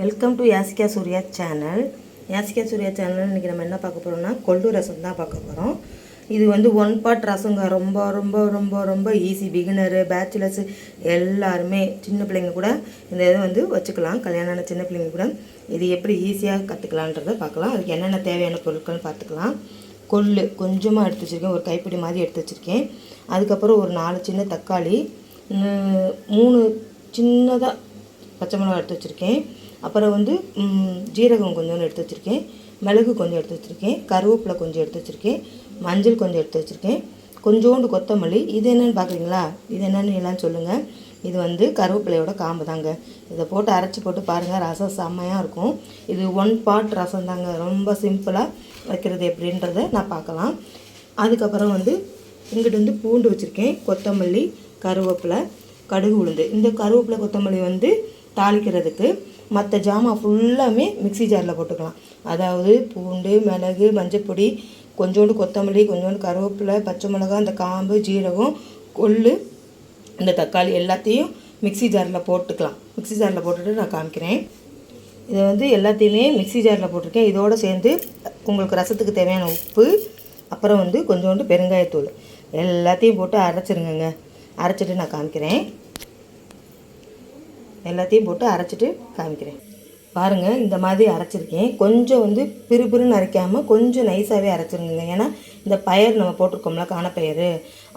Welcome to Yasika Surya channel Yasika Surya channel இன்றைக்கி நம்ம என்ன பார்க்க போகிறோம்னா கொள்ளு ரசம் தான் பார்க்க போகிறோம் இது வந்து ஒன் பார்ட் ரசங்க. ரொம்ப ரொம்ப ரொம்ப ரொம்ப ஈஸி பிகினரு பேச்சுலர்ஸு எல்லாருமே சின்ன பிள்ளைங்க கூட இந்த இதை வந்து வச்சுக்கலாம். கல்யாணம் சின்ன பிள்ளைங்க கூட இது எப்படி ஈஸியாக கற்றுக்கலான்றதை பார்க்கலாம். அதுக்கு என்னென்ன தேவையான பொருட்கள்னு பார்த்துக்கலாம். கொள்ளு கொஞ்சமாக எடுத்து வச்சுருக்கேன். ஒரு கைப்பிடி மாதிரி எடுத்து வச்சுருக்கேன். அதுக்கப்புறம் ஒரு நாலு சின்ன தக்காளி மூணு சின்னதாக பச்சை மிளகா எடுத்து வச்சுருக்கேன். அப்புறம் வந்து ஜீரகம் கொஞ்சோண்டு எடுத்து வச்சுருக்கேன். மிளகு கொஞ்சம் எடுத்து வச்சுருக்கேன். கருவேப்பிலை கொஞ்சம் எடுத்து வச்சுருக்கேன். மஞ்சள் கொஞ்சம் எடுத்து வச்சுருக்கேன். கொஞ்சோண்டு கொத்தமல்லி. இது என்னன்னு பார்க்குறீங்களா இது என்னென்னு எல்லாம் சொல்லுங்கள் இது வந்து கருவேப்பிலையோட காம்பு தாங்க. இதை போட்டு அரைச்சி போட்டு பாருங்கள் ரசம் செம்மையாக இருக்கும். இது ஒன் பார்ட் ரசம் தாங்க. ரொம்ப சிம்பிளாக வைக்கிறது எப்படின்றத நான் பார்க்கலாம். அதுக்கப்புறம் வந்து இங்கிட்டு வந்து பூண்டு வச்சுருக்கேன். கொத்தமல்லி கருவேப்பிலை கடுகு உளுந்து. இந்த கருவேப்பிலை கொத்தமல்லி வந்து தாளிக்கிறதுக்கு மற்ற ஜாமான் ஃபுல்லாமே மிக்ஸி ஜாரில் போட்டுக்கலாம். அதாவது பூண்டு மிளகு மஞ்சப்பொடி கொஞ்சோண்டு கொத்தமல்லி கொஞ்சோண்டு கருவேப்பிலை பச்சை மிளகாய் அந்த காம்பு ஜீரகம் கொள்ளு இந்த தக்காளி எல்லாத்தையும் மிக்ஸி ஜாரில் போட்டுக்கலாம். மிக்ஸி ஜாரில் போட்டுட்டு நான் காமிக்கிறேன். இதை வந்து எல்லாத்தையுமே மிக்சி ஜாரில் போட்டிருக்கேன். இதோடு சேர்ந்து உங்களுக்கு ரசத்துக்கு தேவையான உப்பு அப்புறம் வந்து கொஞ்சோண்டு பெருங்காயத்தூள். எல்லாத்தையும் போட்டு அரைச்சிருங்கங்க. அரைச்சிட்டு நான் காமிக்கிறேன். எல்லாத்தையும் போட்டு அரைச்சிட்டு காமிக்கிறேன். பாருங்கள் இந்த மாதிரி அரைச்சிருக்கேன். கொஞ்சம் வந்து பிறுபிறுன்னு அரைக்காமல் கொஞ்சம் நைஸாகவே அரைச்சிருங்க ஏன்னா இந்த பயிர் நம்ம போட்டிருக்கோம்ல காணப்பயிர்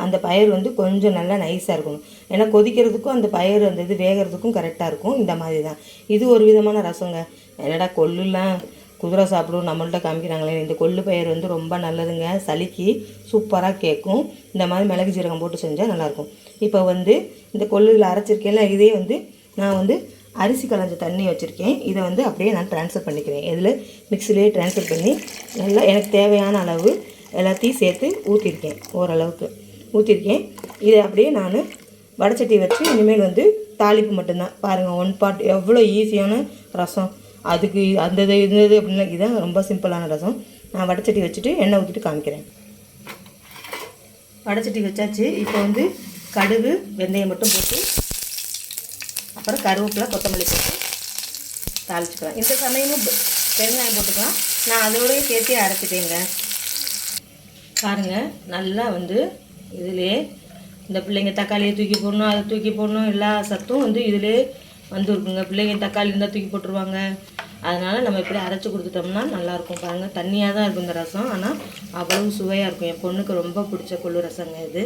அந்த பயிர் வந்து கொஞ்சம் நல்லா நைஸாக இருக்கணும். ஏன்னா கொதிக்கிறதுக்கும் அந்த பயிர் அந்த இது வேகிறதுக்கும் கரெக்டாக இருக்கும். இந்த மாதிரி தான் இது ஒரு விதமான ரசங்க. என்னடா கொல்லுலாம் குதிரை சாப்பிடும் நம்மள்ட்ட காமிக்கிறாங்களே. இந்த கொள்ளு பயிர் வந்து ரொம்ப நல்லதுங்க. சளிக்கு சூப்பராக கேட்கும் இந்த மாதிரி மிளகு ஜீரகம் போட்டு செஞ்சால் நல்லாயிருக்கும். இப்போ வந்து இந்த கொள்ளுல அரைச்சிருக்கேன்ல இதே வந்து நான் வந்து அரிசி கலைஞ்ச தண்ணி வச்சுருக்கேன். இதை வந்து அப்படியே நான் ட்ரான்ஸ்ஃபர் பண்ணிக்கிறேன். இதில் மிக்சிலே ட்ரான்ஸ்ஃபர் பண்ணி நல்லா எனக்கு தேவையான அளவு எல்லாத்தையும் சேர்த்து ஊற்றிருக்கேன் ஓரளவுக்கு ஊற்றிருக்கேன் இதை அப்படியே நான் வடச்சட்டி வச்சு இனிமேல் வந்து தாளிப்பு மட்டும்தான். பாருங்கள் ஒன் பாட் எவ்வளோ ஈஸியான ரசம். அதுக்கு அந்த இது இருந்தது இது அப்படின்னா இதுதான் ரொம்ப சிம்பிளான ரசம். நான் வடச்சட்டி வச்சுட்டு எண்ணெய் ஊற்றிட்டு காமிக்கிறேன். வடச்சட்டி வச்சாச்சு. இப்போ வந்து கடுகு வெந்தயம் மட்டும் போட்டு அப்புறம் கருவேப்பிலை கொத்தமல்லி போட்டு தாளிச்சுக்கலாம். இந்த சமயமும் பெருங்காயம் போட்டுக்கலாம். நான் அதோடய சேர்த்தே அரைச்சிட்டேங்க. பாருங்கள் நல்லா வந்து இதிலே இந்த பிள்ளைங்க தக்காளியை தூக்கி போடணும் அதை தூக்கி போடணும் எல்லா சத்தும் வந்து இதிலே வந்துருக்குங்க பிள்ளைங்க தக்காளி இருந்தால் தூக்கி போட்டுருவாங்க. அதனால் நம்ம இப்படி அரைச்சி கொடுத்துட்டோம்னா நல்லாயிருக்கும். பாருங்கள் தண்ணியாக தான் இருக்கும் இந்த ரசம். ஆனால் அவ்வளவு சுவையாக இருக்கும். என் பொண்ணுக்கு ரொம்ப பிடிச்ச கொள்ளு ரசங்க இது.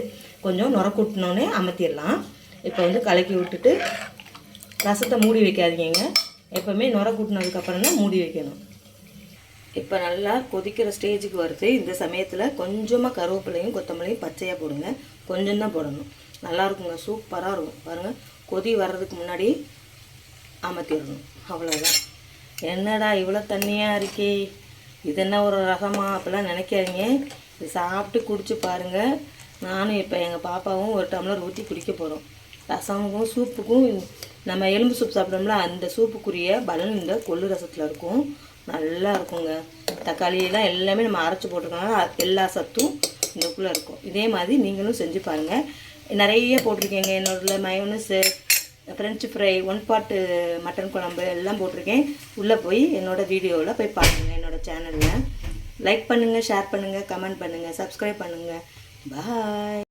கொஞ்சம் நுரக்கூட்டினோடனே அமர்த்திடலாம் இப்போ வந்து கலக்கி விட்டுட்டு ரசத்தை மூடி வைக்காதீங்க எப்போவுமே நுர கூட்டினதுக்கப்புறம் தான் மூடி வைக்கணும். இப்போ நல்லா கொதிக்கிற ஸ்டேஜுக்கு வருது. இந்த சமயத்தில் கொஞ்சமாக கருவேப்பிலையும் கொத்தமல்லியும் பச்சையாக போடுங்க. கொஞ்சம் தான் போடணும். நல்லா இருக்குங்க. சூப்பராக இருக்கும். பாருங்கள் கொதி வர்றதுக்கு முன்னாடி அமர்த்திடணும் அவ்வளோதான் என்னடா இவ்வளோ தண்ணியாக இருக்கே? இது என்ன ஒரு ரகமா? அப்படிலாம் நினைக்காதீங்க. இது சாப்பிட்டு குடிச்சு பாருங்கள் நானும் இப்போ எங்கள் பாப்பாவும் ஒரு டம்ளர் ஊற்றி குடிக்க போகிறோம் ரசமுக்கும் சூப்புக்கும் நம்ம எலும்பு சூப் சாப்பிட்டோம்ல அந்த சூப்புக்குரிய பலன் இந்த கொள்ளு ரசத்தில் இருக்கும். நல்லா இருக்குங்க. தக்காளியெல்லாம் எல்லாமே நம்ம அரைச்சி போட்டிருக்கனால எல்லா சத்தும் இதுக்குள்ளே இருக்கும். இதே மாதிரி நீங்களும் செஞ்சு பாருங்கள் நிறைய போட்டிருக்கேங்க. என்னோட மயோனஸு ஃப்ரெஞ்சு ஃப்ரை ஒன் பாட்டு மட்டன் குழம்பு எல்லாம் போட்டிருக்கேன். உள்ளே போய் என்னோடய வீடியோவில் போய் பாருங்கள் என்னோட சேனலில் லைக் பண்ணுங்கள் ஷேர் பண்ணுங்கள் கமெண்ட் பண்ணுங்கள் சப்ஸ்கிரைப் பண்ணுங்கள் பாய்